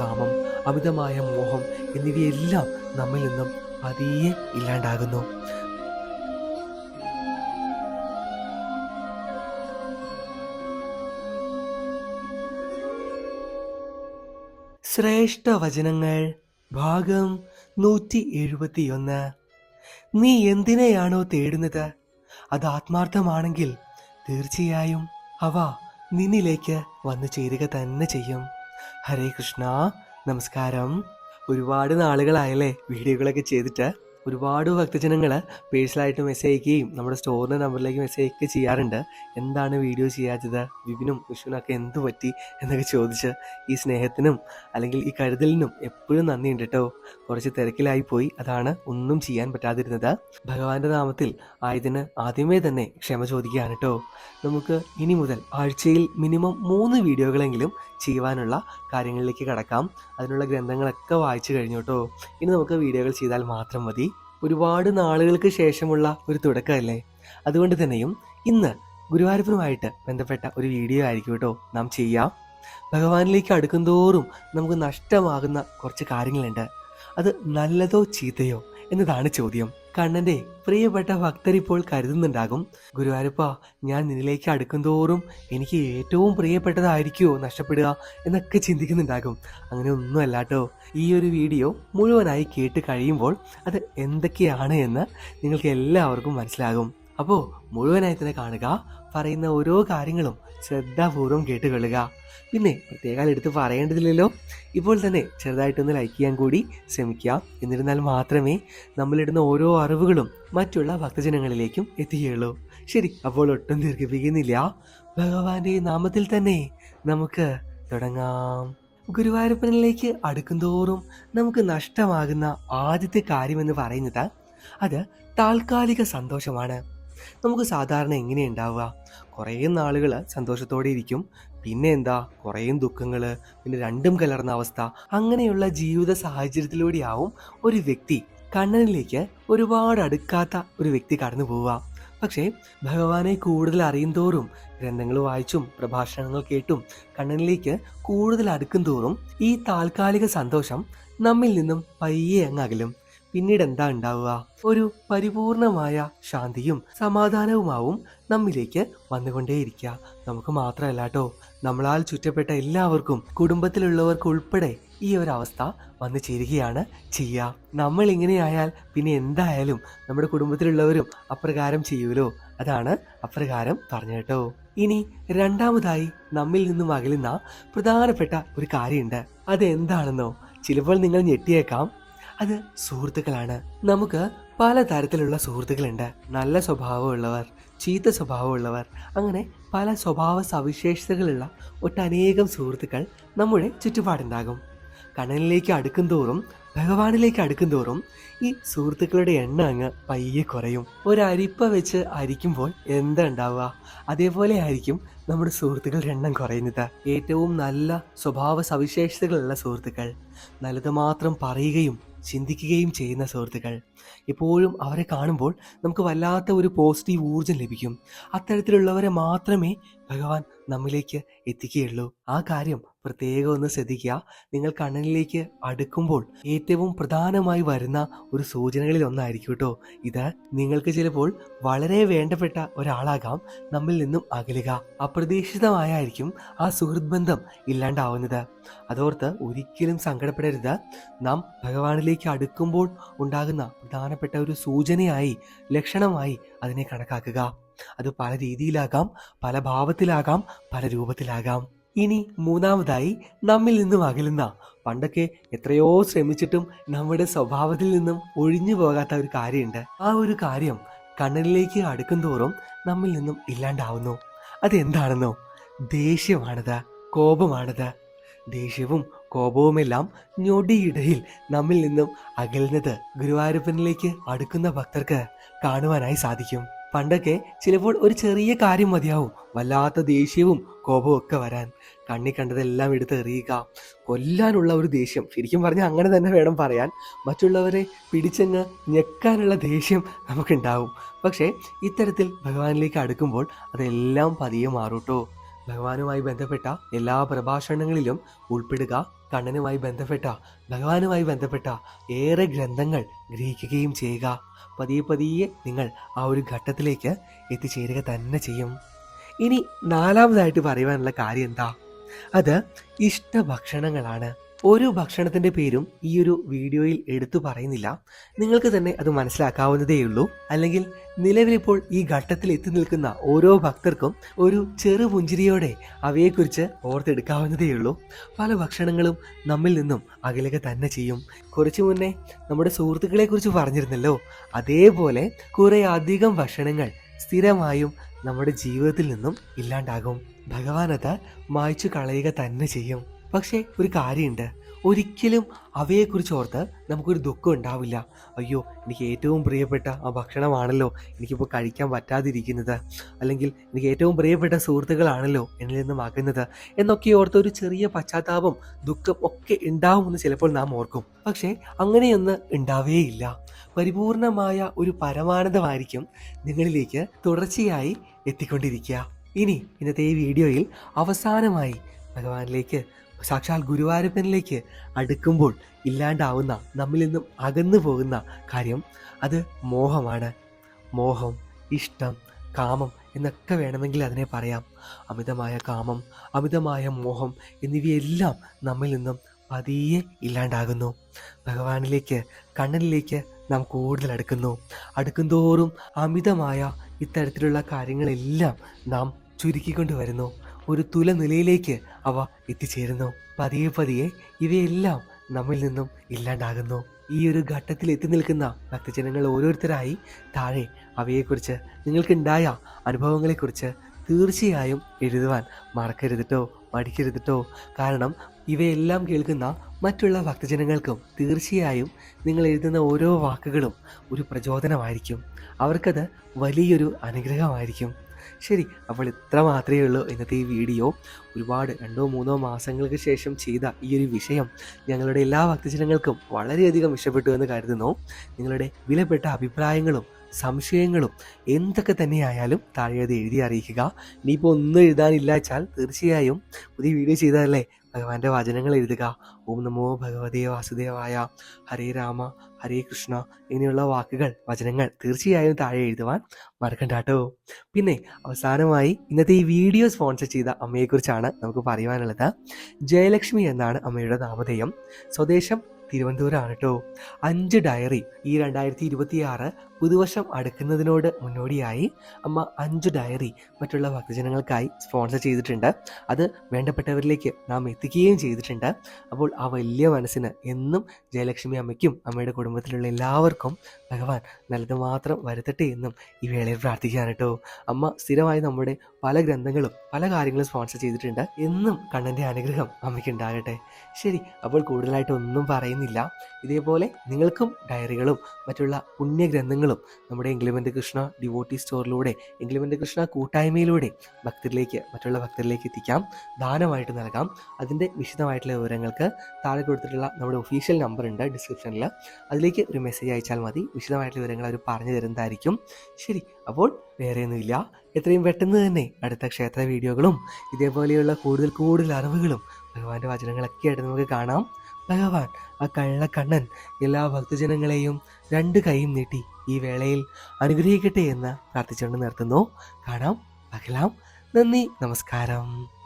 കാമം അമിതമായ മോഹം എന്നിവയെല്ലാം നമ്മിൽ നിന്നും പതിയെ ഇല്ലാണ്ടാകുന്നു. ശ്രേഷ്ഠ വചനങ്ങൾ ഭാഗം നൂറ്റി എഴുപത്തിയൊന്ന് നീ എന്തിനെയാണോ തേടുന്നത്? അത് ആത്മാർത്ഥമാണെങ്കിൽ തീർച്ചയായും അവ നിന്നിലേക്ക് വന്നു ചേരുക തന്നെ ചെയ്യും. ഹരേ കൃഷ്ണ. നമസ്കാരം. ഒരുപാട് നാളുകളായല്ലേ വീഡിയോകളൊക്കെ ചെയ്തിട്ട്. ഒരുപാട് ഭക്തജനങ്ങൾ പേഴ്സണലായിട്ട് മെസ്സേജ് അയക്കുകയും നമ്മുടെ സ്റ്റോറിന്റെ നമ്പറിലേക്ക് മെസ്സേജ് അയക്കുകയും ചെയ്യാറുണ്ട്. എന്താണ് വീഡിയോ ചെയ്യാത്തത്? വിപിനും വിഷുവിനൊക്കെ എന്ത് പറ്റി എന്നൊക്കെ ചോദിച്ച് ഈ സ്നേഹത്തിനും അല്ലെങ്കിൽ ഈ കരുതലിനും എപ്പോഴും നന്ദിയുണ്ട് കേട്ടോ. കുറച്ച് തിരക്കിലായി പോയി. അതാണ് ഒന്നും ചെയ്യാൻ പറ്റാതിരുന്നത്. ഭഗവാന്റെ നാമത്തിൽ ആയതിന് ആദ്യമേ തന്നെ ക്ഷമ ചോദിക്കുകയാണ് കേട്ടോ. നമുക്ക് ഇനി മുതൽ ആഴ്ചയിൽ മിനിമം മൂന്ന് വീഡിയോകളെങ്കിലും ചെയ്യുവാനുള്ള കാര്യങ്ങളിലേക്ക് കടക്കാം. അതിനുള്ള ഗ്രന്ഥങ്ങളൊക്കെ വായിച്ചു കഴിഞ്ഞു കേട്ടോ. ഇനി നമുക്ക് വീഡിയോകൾ ചെയ്താൽ മാത്രം മതി. ഒരുപാട് നാളുകൾക്ക് ശേഷമുള്ള ഒരു തുടക്കമല്ലേ? അതുകൊണ്ട് തന്നെയും ഇന്ന് ഗുരുവായൂരപ്പനുമായിട്ട് ബന്ധപ്പെട്ട ഒരു വീഡിയോ ആയിരിക്കും കേട്ടോ നാം ചെയ്യാം. ഭഗവാനിലേക്ക് അടുക്കുന്തോറും നമുക്ക് നഷ്ടമാകുന്ന കുറച്ച് കാര്യങ്ങളുണ്ട്. അത് നല്ലതോ ചീത്തയോ എന്നതാണ് ചോദ്യം. കണ്ണന്റെ പ്രിയപ്പെട്ട ഭക്തർ ഇപ്പോൾ കരുതുന്നുണ്ടാകും ഗുരുവായൂരപ്പ ഞാൻ നിന്നിലേക്ക് അടുക്കുന്തോറും എനിക്ക് ഏറ്റവും പ്രിയപ്പെട്ടതായിരിക്കുമോ നഷ്ടപ്പെടുക? എന്നൊക്കെ ചിന്തിക്കുന്നുണ്ടാകും. അങ്ങനെ ഒന്നും അല്ലാട്ടോ ഈ ഒരു വീഡിയോ മുഴുവനായി കേട്ട് കഴിയുമ്പോൾ അത് എന്തൊക്കെയാണ് എന്ന് നിങ്ങൾക്ക് എല്ലാവർക്കും മനസ്സിലാകും. അപ്പോൾ മുഴുവനായി തന്നെ കാണുക. പറയുന്ന ഓരോ കാര്യങ്ങളും ശ്രദ്ധാപൂർവം കേട്ടുകൊള്ളുക. പിന്നെ പ്രത്യേകം എടുത്ത് പറയേണ്ടതില്ലല്ലോ. ഇപ്പോൾ തന്നെ ചെറുതായിട്ടൊന്ന് ലൈക്ക് ചെയ്യാൻ കൂടി ശ്രമിക്കാം എന്നിരുന്നാൽ മാത്രമേ നമ്മളിടുന്ന ഓരോ അറിവുകളും മറ്റുള്ള ഭക്തജനങ്ങളിലേക്കും എത്തുകയുള്ളൂ ശരി അപ്പോൾ ഒട്ടും ദീർഘിപ്പിക്കുന്നില്ല. ഭഗവാന്റെ നാമത്തിൽ തന്നെ നമുക്ക് തുടങ്ങാം. ഗുരുവായൂരപ്പനിലേക്ക് അടുക്കുന്തോറും നമുക്ക് നഷ്ടമാകുന്ന ആദ്യത്തെ കാര്യമെന്ന് പറയുന്നത് അത് താൽക്കാലിക സന്തോഷമാണ്. നമുക്ക് സാധാരണ എങ്ങനെ ഉണ്ടാവുക? കുറേ നാളുകൾ സന്തോഷത്തോടെ ഇരിക്കും. പിന്നെ എന്താ? കുറേ ദുഃഖങ്ങൾ പിന്നെ രണ്ടും കലർന്ന അവസ്ഥ. അങ്ങനെയുള്ള ജീവിത സാഹചര്യത്തിലൂടെയാവും ഒരു വ്യക്തി കണ്ണനിലേക്ക് ഒരുപാട് അടുക്കാത്ത ഒരു വ്യക്തി കടന്നു പോവുക. പക്ഷേ ഭഗവാനെ കൂടുതൽ അറിയും തോറും ഗ്രന്ഥങ്ങൾ വായിച്ചും പ്രഭാഷണങ്ങൾ കേട്ടും കണ്ണനിലേക്ക് കൂടുതൽ അടുക്കും തോറും ഈ താൽക്കാലിക സന്തോഷം നമ്മിൽ നിന്നും പയ്യെ അങ്ങ് അകലും. പിന്നീട് എന്താ ഉണ്ടാവുക? ഒരു പരിപൂർണമായ ശാന്തിയും സമാധാനവുമാവും നമ്മിലേക്ക് വന്നുകൊണ്ടേയിരിക്കുക. നമുക്ക് മാത്രമല്ല കേട്ടോ നമ്മളാൽ ചുറ്റപ്പെട്ട എല്ലാവർക്കും കുടുംബത്തിലുള്ളവർക്ക് ഉൾപ്പെടെ ഈ ഒരു അവസ്ഥ വന്നു ചേരുകയാണ് ചെയ്യുക. നമ്മൾ ഇങ്ങനെയായാൽ പിന്നെ എന്തായാലും നമ്മുടെ കുടുംബത്തിലുള്ളവരും അപ്രകാരം ചെയ്യൂലോ അതാണ് അപ്രകാരം പറഞ്ഞു കേട്ടോ. ഇനി രണ്ടാമതായി നമ്മിൽ നിന്നും അകലുന്ന പ്രധാനപ്പെട്ട ഒരു കാര്യമുണ്ട്. അതെന്താണെന്നോ ചിലപ്പോൾ നിങ്ങൾ ഞെട്ടിയേക്കാം. അത് സുഹൃത്തുക്കളാണ്. നമുക്ക് പല തരത്തിലുള്ള സുഹൃത്തുക്കളുണ്ട്. നല്ല സ്വഭാവമുള്ളവർ ചീത്ത സ്വഭാവമുള്ളവർ അങ്ങനെ പല സ്വഭാവ സവിശേഷതകളുള്ള ഒട്ടനേകം സുഹൃത്തുക്കൾ നമ്മുടെ ചുറ്റുപാടുണ്ടാകും. കണലിലേക്ക് അടുക്കും തോറും ഭഗവാനിലേക്ക് അടുക്കും തോറും ഈ സുഹൃത്തുക്കളുടെ എണ്ണ അങ്ങ് പയ്യെ കുറയും. ഒരരിപ്പ വെച്ച് അരിക്കുമ്പോൾ എന്താ ഉണ്ടാവുക അതേപോലെ ആയിരിക്കും നമ്മുടെ സുഹൃത്തുക്കളുടെ എണ്ണം കുറയുന്നത്. ഏറ്റവും നല്ല സ്വഭാവ സവിശേഷതകളുള്ള സുഹൃത്തുക്കൾ നല്ലത് മാത്രം പറയുകയും ചിന്തിക്കുകയും ചെയ്യുന്ന സുഹൃത്തുക്കൾ. എപ്പോഴും അവരെ കാണുമ്പോൾ നമുക്ക് വല്ലാത്ത ഒരു പോസിറ്റീവ് ഊർജം ലഭിക്കും. അത്തരത്തിലുള്ളവരെ മാത്രമേ ഭഗവാൻ നമ്മിലേക്ക് എത്തിക്കുകയുള്ളൂ. ആ കാര്യം പ്രത്യേകം ഒന്ന് ശ്രദ്ധിക്കുക. നിങ്ങൾ കണ്ണനിലേക്ക് അടുക്കുമ്പോൾ ഏറ്റവും പ്രധാനമായി വരുന്ന ഒരു സൂചനകളിൽ ഒന്നായിരിക്കും കേട്ടോ ഇത്. നിങ്ങൾക്ക് ചിലപ്പോൾ വളരെ വേണ്ടപ്പെട്ട ഒരാളാകാം നമ്മിൽ നിന്നും അകലുക. അപ്രതീക്ഷിതമായായിരിക്കും ആ സുഹൃത് ബന്ധം ഇല്ലാണ്ടാവുന്നത്. അതോർത്ത് ഒരിക്കലും സങ്കടപ്പെടരുത്. നാം ഭഗവാനിലേക്ക് അടുക്കുമ്പോൾ ഉണ്ടാകുന്ന പ്രധാനപ്പെട്ട ഒരു സൂചനയായി ലക്ഷണമായി അതിനെ കണക്കാക്കുക. അത് പല രീതിയിലാകാം പല ഭാവത്തിലാകാം പല രൂപത്തിലാകാം. ഇനി മൂന്നാമതായി നമ്മിൽ നിന്നും അകലുന്ന പണ്ടൊക്കെ എത്രയോ ശ്രമിച്ചിട്ടും നമ്മുടെ സ്വഭാവത്തിൽ നിന്നും ഒഴിഞ്ഞു പോകാത്ത ഒരു കാര്യമുണ്ട്. ആ ഒരു കാര്യം കണ്ണിലേക്ക് അടുക്കും തോറും നമ്മിൽ നിന്നും ഇല്ലാണ്ടാവുന്നു. അതെന്താണെന്നോ? ദേഷ്യമാണത് കോപമാണത്. ദേഷ്യവും കോപവുമെല്ലാം ഞൊടിയിടയിൽ നമ്മിൽ നിന്നും അകലുന്നത് ഗുരുവായൂരപ്പനിലേക്ക് അടുക്കുന്ന ഭക്തർക്ക് കാണുവാനായി സാധിക്കും. പണ്ടൊക്കെ ചിലപ്പോൾ ഒരു ചെറിയ കാര്യം മതിയാവും. വല്ലാത്ത ദേഷ്യവും കോപവും ഒക്കെ വരാൻ. കണ്ണി കണ്ടതെല്ലാം എടുത്ത് എറിയുക. കൊല്ലാനുള്ള ഒരു ദേഷ്യം. ശരിക്കും പറഞ്ഞാൽ അങ്ങനെ തന്നെ വേണം പറയാൻ. മറ്റുള്ളവരെ പിടിച്ചങ്ങ് ഞെക്കാനുള്ള ദേഷ്യം നമുക്കുണ്ടാവും. പക്ഷേ ഇത്തരത്തിൽ ഭഗവാനിലേക്ക് അടുക്കുമ്പോൾ അതെല്ലാം പതിയെ മാറൂട്ടോ. ഭഗവാനുമായി ബന്ധപ്പെട്ട എല്ലാ പ്രഭാഷണങ്ങളിലും ഉൾപ്പെടുക കണ്ണനുമായി ബന്ധപ്പെട്ട ഭഗവാനുമായി ബന്ധപ്പെട്ട ഏറെ ഗ്രന്ഥങ്ങൾ ഗ്രഹിക്കുകയും ചെയ്യുക. പതിയെ പതിയെ നിങ്ങൾ ആ ഒരു ഘട്ടത്തിലേക്ക് എത്തിച്ചേരുക തന്നെ ചെയ്യും. ഇനി നാലാമതായിട്ട് പറയുവാനുള്ള കാര്യം എന്താ? അത് ഇഷ്ടഭക്ഷണങ്ങളാണ്. ഓരോ ഭക്ഷണത്തിന്റെ പേരും ഈ ഒരു വീഡിയോയിൽ എടുത്തു പറയുന്നില്ല. നിങ്ങൾക്ക് തന്നെ അത് മനസ്സിലാക്കാവുന്നതേയുള്ളൂ അല്ലെങ്കിൽ നിലവിലിപ്പോൾ ഈ ഘട്ടത്തിൽ എത്തി നിൽക്കുന്ന ഓരോ ഭക്തർക്കും ഒരു ചെറു പുഞ്ചിരിയോടെ അവയെക്കുറിച്ച് ഓർത്തെടുക്കാവുന്നതേയുള്ളൂ പല ഭക്ഷണങ്ങളും നമ്മിൽ നിന്നും അകലുക തന്നെ ചെയ്യും. കുറച്ചു മുന്നേ നമ്മുടെ സുഹൃത്തുക്കളെ കുറിച്ച് പറഞ്ഞിരുന്നല്ലോ. അതേപോലെ കുറെ അധികം ഭക്ഷണങ്ങൾ സ്ഥിരമായും നമ്മുടെ ജീവിതത്തിൽ നിന്നും ഇല്ലാണ്ടാകും. ഭഗവാൻ അത് മായ്ച്ചു കളയുക തന്നെ ചെയ്യും. പക്ഷേ ഒരു കാര്യമുണ്ട്. ഒരിക്കലും അവയെക്കുറിച്ച് ഓർത്ത് നമുക്കൊരു ദുഃഖം ഉണ്ടാവില്ല. അയ്യോ എനിക്ക് ഏറ്റവും പ്രിയപ്പെട്ട ആ ഭക്ഷണമാണല്ലോ എനിക്കിപ്പോൾ കഴിക്കാൻ പറ്റാതിരിക്കുന്നത്. അല്ലെങ്കിൽ എനിക്ക് ഏറ്റവും പ്രിയപ്പെട്ട സുഹൃത്തുക്കളാണല്ലോ എന്നിൽ നിന്നും അകന്നത്. എന്നൊക്കെ ഓർത്ത് ഒരു ചെറിയ പശ്ചാത്താപം ദുഃഖം ഒക്കെ ഉണ്ടാവുമെന്ന് ചിലപ്പോൾ നാം ഓർക്കും. പക്ഷേ അങ്ങനെയൊന്ന് ഉണ്ടാവേയില്ല. പരിപൂർണമായ ഒരു പരമാനന്ദമായിരിക്കും നിങ്ങളിലേക്ക് തുടർച്ചയായി എത്തിക്കൊണ്ടിരിക്കുക. ഇനി ഇന്നത്തെ ഈ വീഡിയോയിൽ അവസാനമായി ഭഗവാനിലേക്ക് സാക്ഷാൽ ഗുരുവായൂരപ്പനിലേക്ക് അടുക്കുമ്പോൾ ഇല്ലാണ്ടാവുന്ന നമ്മിൽ നിന്നും അകന്നു പോകുന്ന കാര്യം അത് മോഹമാണ്. മോഹം ഇഷ്ടം കാമം എന്നൊക്കെ വേണമെങ്കിൽ അതിനെ പറയാം. അമിതമായ കാമം അമിതമായ മോഹം എന്നിവയെല്ലാം നമ്മിൽ നിന്നും പതിയെ ഇല്ലാണ്ടാകുന്നു. ഭഗവാനിലേക്ക് കണ്ണനിലേക്ക് നാം കൂടുതൽ അടുക്കുന്നു. അടുക്കുന്തോറും അമിതമായ ഇത്തരത്തിലുള്ള കാര്യങ്ങളെല്ലാം നാം ചുരുക്കിക്കൊണ്ട് വരുന്നു. ഒരു തുല നിലയിലേക്ക് അവ എത്തിച്ചേരുന്നു. പതിയെ പതിയെ ഇവയെല്ലാം നമ്മിൽ നിന്നും ഇല്ലാണ്ടാകുന്നു. ഈ ഒരു ഘട്ടത്തിൽ എത്തി നിൽക്കുന്ന ഭക്തജനങ്ങൾ ഓരോരുത്തരായി താഴെ അവയെക്കുറിച്ച് നിങ്ങൾക്കുണ്ടായ അനുഭവങ്ങളെക്കുറിച്ച് തീർച്ചയായും എഴുതുവാൻ മറക്കരുത് ട്ടോ മടിക്കരുത് ട്ടോ കാരണം ഇവയെല്ലാം കേൾക്കുന്ന മറ്റുള്ള ഭക്തജനങ്ങൾക്കും തീർച്ചയായും നിങ്ങൾ എഴുതുന്ന ഓരോ വാക്കുകളും ഒരു പ്രചോദനമായിരിക്കും. അവർക്കത് വലിയൊരു അനുഗ്രഹമായിരിക്കും. ശരി അപ്പോൾ ഇത്ര മാത്രമേ ഉള്ളൂ ഇന്നത്തെ ഈ വീഡിയോ. ഒരുപാട് രണ്ടോ മൂന്നോ മാസങ്ങൾക്ക് ശേഷം ചെയ്ത ഈ ഒരു വിഷയം ഞങ്ങളുടെ എല്ലാ ഭക്തജനങ്ങൾക്കും വളരെയധികം ഇഷ്ടപ്പെട്ടു എന്ന് കരുതുന്നു. നിങ്ങളുടെ വിലപ്പെട്ട അഭിപ്രായങ്ങളും സംശയങ്ങളും എന്തൊക്കെ തന്നെയായാലും താഴെ അത് എഴുതി അറിയിക്കുക. ഇനിയിപ്പോൾ ഒന്നും എഴുതാനില്ല വെച്ചാൽ തീർച്ചയായും പുതിയ വീഡിയോ ചെയ്താലേ ഭഗവാന്റെ വചനങ്ങൾ എഴുതുക. ഓം നമോ ഭഗവതേ വാസുദേവായ. ഹരേ രാമ ഹരേ കൃഷ്ണ ഇങ്ങനെയുള്ള വാക്കുകൾ വചനങ്ങൾ തീർച്ചയായും താഴെ എഴുതുവാൻ മറക്കണ്ട കേട്ടോ. പിന്നെ അവസാനമായി ഇന്നത്തെ ഈ വീഡിയോ സ്പോൺസർ ചെയ്ത അമ്മയെക്കുറിച്ചാണ് നമുക്ക് പറയുവാനുള്ളത്. ജയലക്ഷ്മി എന്നാണ് അമ്മയുടെ നാമധേയം. സ്വദേശം തിരുവനന്തപുരമാണ് കേട്ടോ. അഞ്ച് ഡയറി ഈ രണ്ടായിരത്തി ഇരുപത്തി ആറ് പുതുവർഷം അടുക്കുന്നതിനോട് മുന്നോടിയായി അമ്മ അഞ്ച് ഡയറി മറ്റുള്ള ഭക്തജനങ്ങൾക്കായി സ്പോൺസർ ചെയ്തിട്ടുണ്ട്. അത് വേണ്ടപ്പെട്ടവരിലേക്ക് നാം എത്തിക്കുകയും ചെയ്തിട്ടുണ്ട്. അപ്പോൾ ആ വലിയ മനസ്സിന് എന്നും ജയലക്ഷ്മി അമ്മയ്ക്കും അമ്മയുടെ കുടുംബത്തിലുള്ള എല്ലാവർക്കും ഭഗവാൻ നല്ലത് മാത്രം വരുത്തട്ടെ എന്നും ഈ വേളയിൽ പ്രാർത്ഥിക്കുകയാണ് കേട്ടോ. അമ്മ സ്ഥിരമായി നമ്മുടെ പല ഗ്രന്ഥങ്ങളും പല കാര്യങ്ങളും സ്പോൺസർ ചെയ്തിട്ടുണ്ട് എന്നും കണ്ണന്റെ അനുഗ്രഹം അമ്മയ്ക്ക് ഉണ്ടാകട്ടെ. ശരി അപ്പോൾ കൂടുതലായിട്ട് ഒന്നും പറയുന്നില്ല. ഇതേപോലെ നിങ്ങൾക്കും ഡയറികളും മറ്റുള്ള പുണ്യഗ്രന്ഥങ്ങളും നമ്മുടെ എംഗ്ലിമെന്റ് കൃഷ്ണ ഡിവോട്ടി സ്റ്റോറിലൂടെ എംഗ്ലിമെന്റ് കൃഷ്ണ കൂട്ടായ്മയിലൂടെ ഭക്തരിലേക്ക് മറ്റുള്ള ഭക്തരിലേക്ക് എത്തിക്കാം. ദാനമായിട്ട് നൽകാം. അതിന്റെ വിശദമായിട്ടുള്ള വിവരങ്ങൾക്ക് താഴെ കൊടുത്തിട്ടുള്ള നമ്മുടെ ഒഫീഷ്യൽ നമ്പർ ഉണ്ട് ഡിസ്ക്രിപ്ഷനിൽ അതിലേക്ക് ഒരു മെസ്സേജ് അയച്ചാൽ മതി. വിശദമായിട്ടുള്ള വിവരങ്ങൾ അവർ പറഞ്ഞു തരുന്നതായിരിക്കും. ശരി അപ്പോൾ വേറെയൊന്നുമില്ല. എത്രയും പെട്ടെന്ന് തന്നെ അടുത്ത ക്ഷേത്ര വീഡിയോകളും ഇതേപോലെയുള്ള കൂടുതൽ കൂടുതൽ അറിവുകളും ഭഗവാന്റെ വചനങ്ങളൊക്കെ ആയിട്ട് നമുക്ക് കാണാം. ഭഗവാൻ ആ കള്ളക്കണ്ണൻ എല്ലാ ഭക്തജനങ്ങളെയും രണ്ട് കൈയും നീട്ടി ഈ വേളയിൽ അനുഗ്രഹിക്കട്ടെ എന്ന് പ്രാർത്ഥിച്ചുകൊണ്ട് നിർത്തുന്നു. കാണാം പകലാം നന്ദി നമസ്കാരം.